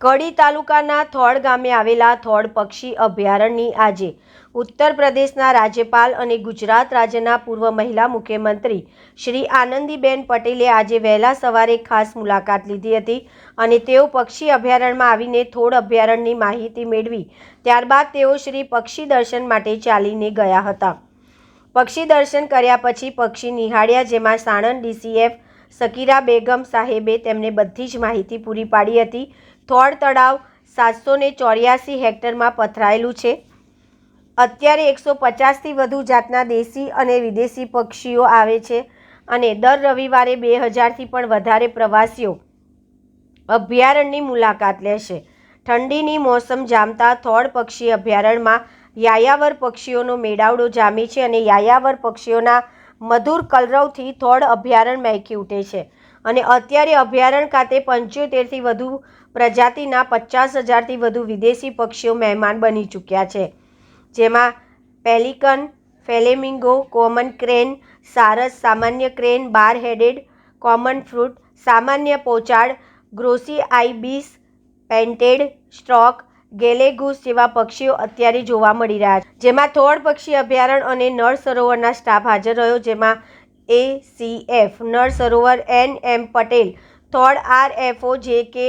કડી તાલુકાના થોડ ગામે આવેલા થોડ પક્ષી અભયારણ્યની આજે ઉત્તર પ્રદેશના રાજ્યપાલ અને ગુજરાત રાજ્યના પૂર્વ મહિલા મુખ્યમંત્રી શ્રી આનંદીબેન પટેલે આજે વહેલા સવારે ખાસ મુલાકાત લીધી હતી અને તેઓ પક્ષી અભયારણ્યમાં આવીને થોડ અભયારણ્યની માહિતી મેળવી. ત્યારબાદ તેઓ શ્રી પક્ષી દર્શન માટે ચાલીને ગયા હતા. પક્ષી દર્શન કર્યા પછી પક્ષી નિહાળ્યા, જેમાં સાણંદ ડીસીએફ સકીરા બેગમ સાહેબે તેમને બધી જ માહિતી પૂરી પાડી હતી. થોડ તળાવ સાતસો ને ચોર્યાસી હેક્ટરમાં પથરાયેલું છે. અત્યારે એકસો પચાસથી વધુ જાતના દેશી અને વિદેશી પક્ષીઓ આવે છે અને દર રવિવારે બે હજારથી પણ વધારે પ્રવાસીઓ અભયારણ્યની મુલાકાત લેશે. ઠંડીની મોસમ જામતા થોડ પક્ષી અભયારણ્યમાં યાયાવર પક્ષીઓનો મેળાવડો જામે છે અને યાયાવર પક્ષીઓના મધુર કલરવથી થોડ અભયારણ્ય મહેકી ઉઠે છે અને અત્યારે અભયારણ્ય ખાતે પંચોતેરથી વધુ પ્રજાતિના પચાસ હજારથી વધુ વિદેશી પક્ષીઓ મહેમાન બની ચૂક્યા છે. જેમાં પેલિકન, ફેલેમિંગો, કોમન ક્રેન, સારસ, સામાન્ય crane bar headed common fruit, સામાન્ય pochard, glossy ibis painted, stork ગેલેગુસ જેવા પક્ષીઓ અત્યારે જોવા મળી રહ્યા છે. જેમાં થોડ પક્ષી અભયારણ્ય અને નળ સરોવરના સ્ટાફ હાજર રહ્યો, જેમાં એસીએફ, નળ સરોવર એન એમ પટેલ, થોડ આર એફઓ જે કે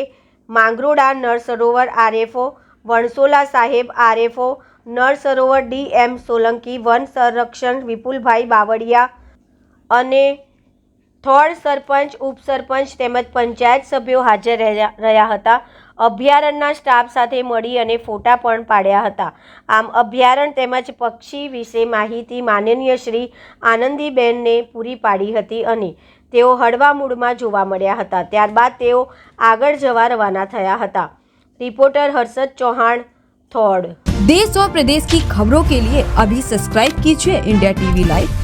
માંગરોળા, નળ સરોવર આરએફઓ, વણસોલા સાહેબ RFO, Nal Sarovar D M Solanki, one સંરક્ષણ વિપુલભાઈ બાવળિયા અને સ્થળ સરપંચ, ઉપસરપંચ તેમજ પંચાયત સભ્યો હાજર રહ્યા હતા. અભયારણ્યના સ્ટાફ સાથે મળી અને ફોટા પણ પાડ્યા હતા. આમ અભયારણ્ય તેમજ પક્ષી વિશે માહિતી માનનીય શ્રી આનંદીબેનને પૂરી પાડી હતી અને તેઓ હળવા મૂડમાં જોવા મળ્યા હતા. ત્યારબાદ તેઓ આગળ જવા રવાના થયા હતા. રિપોર્ટર હર્ષદ ચૌહાણ થોડ દેશ ઓર પ્રદેશ ખબરો કે લીએ અભી સબસ્ક્રાઇબ કીજીએ. India TV live.